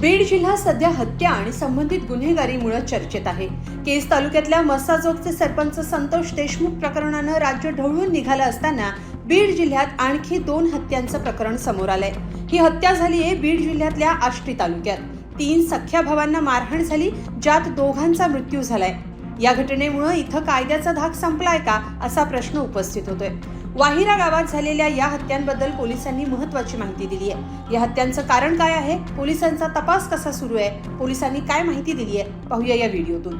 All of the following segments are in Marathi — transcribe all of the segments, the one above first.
बीड जिल्हा सध्या हत्या आणि संबंधित गुन्हेगारीमुळे चर्चेत आहे. केस तालुक्यातल्या मसाजोगचे सरपंच संतोष देशमुख प्रकरणानं राज्य ढवळून निघालं असताना बीड जिल्ह्यात आणखी दोन हत्यांचं प्रकरण समोर आलंय. ही हत्या झाली आहे बीड जिल्ह्यातल्या आष्टी तालुक्यात. तीन सख्या भावांना मारहाण झाली ज्यात दोघांचा मृत्यू झालाय. या घटनेमुळे इथं कायद्याचा धाक संपलाय का असा प्रश्न उपस्थित होतोय. वाहिरा गावात झालेल्या या हत्यांबद्दल पोलिसांनी महत्वाची माहिती दिली आहे. या हत्यांचं कारण काय आहे? पोलिसांचा तपास कसा सुरू आहे? पोलिसांनी काय माहिती दिली आहे? पाहूया या व्हिडिओतून.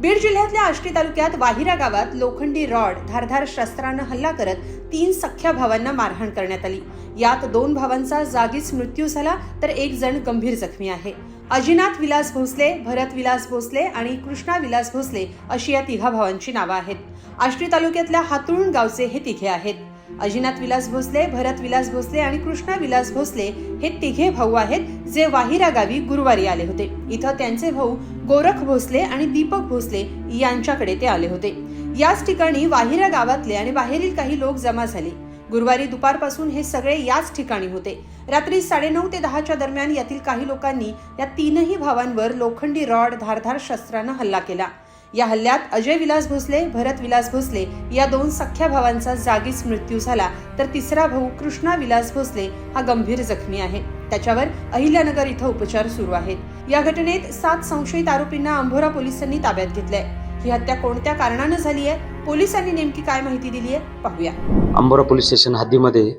बीड जिल्ह्यातल्या आष्टी तालुक्यात वाहिरा गावात लोखंडी रॉड धारधार शस्त्रानं हल्ला करत तीन सख्या भावांना मारहाण करण्यात आली. यात दोन भावांचा जागीच मृत्यू झाला तर एक जण गंभीर जखमी आहे. अजिनाथ विलास भोसले भरत विलास भोसले आणि कृष्णा विलास भोसले अशी या तिघा भावांची नावं आहेत. आष्टी तालुक्यातल्या हातुळूण गावचे हे तिघे आहेत. अजिनाथ विलास भोसले भरत विलास भोसले आणि कृष्णा विलास भोसले हे तिघे भाऊ आहेत जे वाहिरा गावी गुरुवारी आले होते. इथं त्यांचे भाऊ गोरख भोसले आणि दीपक भोसले यांच्याकडे ते आले होते. याच ठिकाणी वाहिरा गावातले आणि बाहेरील काही लोक जमा झाले. गुरुवारी दुपारपासून हे सगळे याच ठिकाणी होते. रात्री साडेनऊ ते दहाच्या दरम्यान यातील काही लोकांनी या तीनही भावांवर लोखंडी रॉड धारधार शस्त्रानं हल्ला केला. या हल्ल्यात अजय विलास भोसले भरत विलास भोसले या दोन सख्या भावांचा जागीच मृत्यू झाला. तर तिसरा भाऊ कृष्णा विलास भोसले हा गंभीर जखमी आहे. त्याच्यावर अहिल्यानगर इथं उपचार सुरू आहेत. या घटनेत सात संशयित आरोपींना अंभोरा पोलिसांनी ताब्यात घेतलंय. ही हत्या कोणत्या कारणानं झाली आहे? पोलिसांनी नेमकी काय माहिती दिली आहे? पाहूया. अंबोरा पोलीस स्टेशन हद्दीमध्ये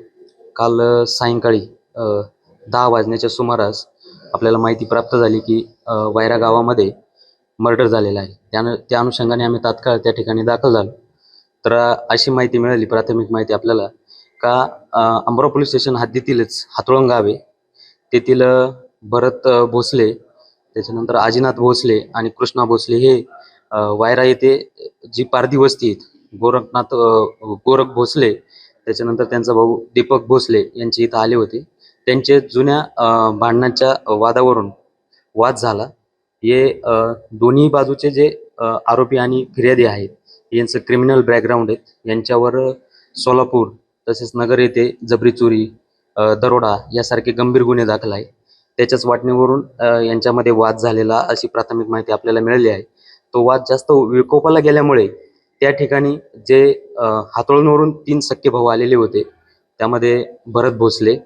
काल सायंकाळी दहा वाजण्याच्या सुमारास आपल्याला माहिती प्राप्त झाली की वायरा गावामध्ये मर्डर झालेला आहे. त्यानं त्या अनुषंगाने आम्ही तात्काळ त्या ठिकाणी दाखल झालो. तर अशी माहिती मिळाली प्राथमिक माहिती आपल्याला का अ, अंबोरा पोलीस स्टेशन हद्दीतीलच हातोळण गाव आहे. तेथील भरत भोसले त्याच्यानंतर आजीनाथ भोसले आणि कृष्णा भोसले हे वायरा येथे जी पारधी वस्ती गोरखनाथ गोरख भोसले त्याच्यानंतर त्यांचा भाऊ दीपक भोसले यांचे इथं आले होते. त्यांचे जुन्या भांडणांच्या भांडणाच्या वादावरून वाद झाला. हे दोन्ही बाजूचे जे आरोपी आणि फिर्यादी आहेत यांचं क्रिमिनल बॅकग्राऊंड आहेत. यांच्यावर सोलापूर तसेच नगर येथे जबरी चोरी दरोडा यासारखे गंभीर गुन्हे दाखल आहे त्याच्याच वाटणीवरून यांच्यामध्ये वाद झालेला अशी प्राथमिक माहिती आपल्याला मिळाली आहे. तो वाद जास्त विकोपाला गेल्यामुळे त्या ठिकाणी जे अ, हातोळणवरून तीन सख्खे भाऊ आलेले होते त्यामध्ये भरत भोसले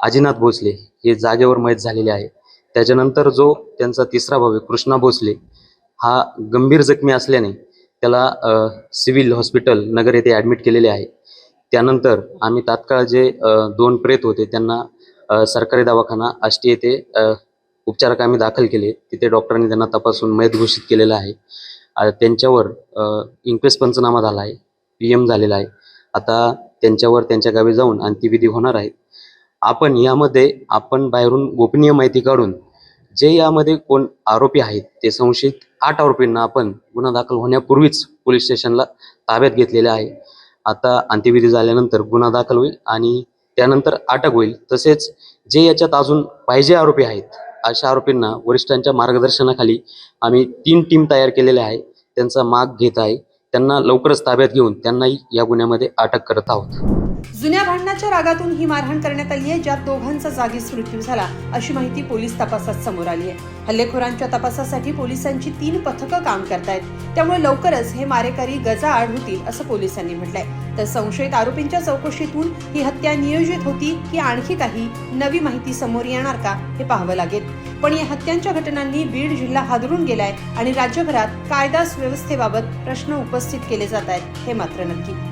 आजीनाथ भोसले हे जागेवर मयत झालेले आहे. त्याच्यानंतर जो त्यांचा तिसरा भाऊ आहे कृष्णा भोसले हा गंभीर जखमी असल्याने त्याला सिव्हिल हॉस्पिटल नगर येथे ॲडमिट केलेले आहे. त्यानंतर आम्ही तात्काळ जे दोन प्रेत होते त्यांना सरकारी दवाखाना आष्टी येथे उपचारकामी दाखल केले. तिथे डॉक्टरांनी त्यांना तपासून मयत घोषित केलेलं आहे. त्यांच्यावर इन्क्वेस्ट पंचनामा झाला आहे. पी एम झालेला आहे. आता त्यांच्यावर त्यांच्या गावी जाऊन अंत्यविधी होणार आहे. आपण यामध्ये आपण बाहेरून गोपनीय माहिती काढून जे यामध्ये कोण आरोपी आहेत ते संशयित आठ आरोपींना आपण गुन्हा दाखल होण्यापूर्वीच पोलीस स्टेशनला ताब्यात घेतलेले आहे. आता अंत्यविधी झाल्यानंतर गुन्हा दाखल होईल आणि त्यानंतर अटक होईल. तसेच जे याच्यात अजून पाहिजे आरोपी आहेत अशा आरोपींना वरिष्ठांच्या मार्गदर्शनाखाली आम्ही तीन टीम तयार केलेल्या आहे. त्यांचा माग घेत आहे. त्यांना लवकरच ताब्यात घेऊन त्यांनाही या गुन्ह्यामध्ये अटक करत आहोत. जुन्या भांडणाच्या रागातून ही मारहाण करण्यात आली आहे ज्यात दोघांचा जागीच मृत्यू झाला. अशी माहिती पोलीस तपासात समोर आली आहे. हल्लेखोरांच्या तपासासाठी पोलिसांची तीन पथकं काम करतायत. त्यामुळे लवकरच हे मारेकरी गजाआड होतील असं पोलिसांनी म्हटलंय. तर संशयित आरोपींच्या चौकशीतून ही हत्या नियोजित होती की आणखी काही नवी माहिती समोर येणार का हे पाहावं लागेल. पण या हत्यांच्या घटनांनी बीड जिल्हा हादरून गेलाय आणि राज्यभरात कायदा सुव्यवस्थेबाबत प्रश्न उपस्थित केले जात आहेत हे मात्र नक्की.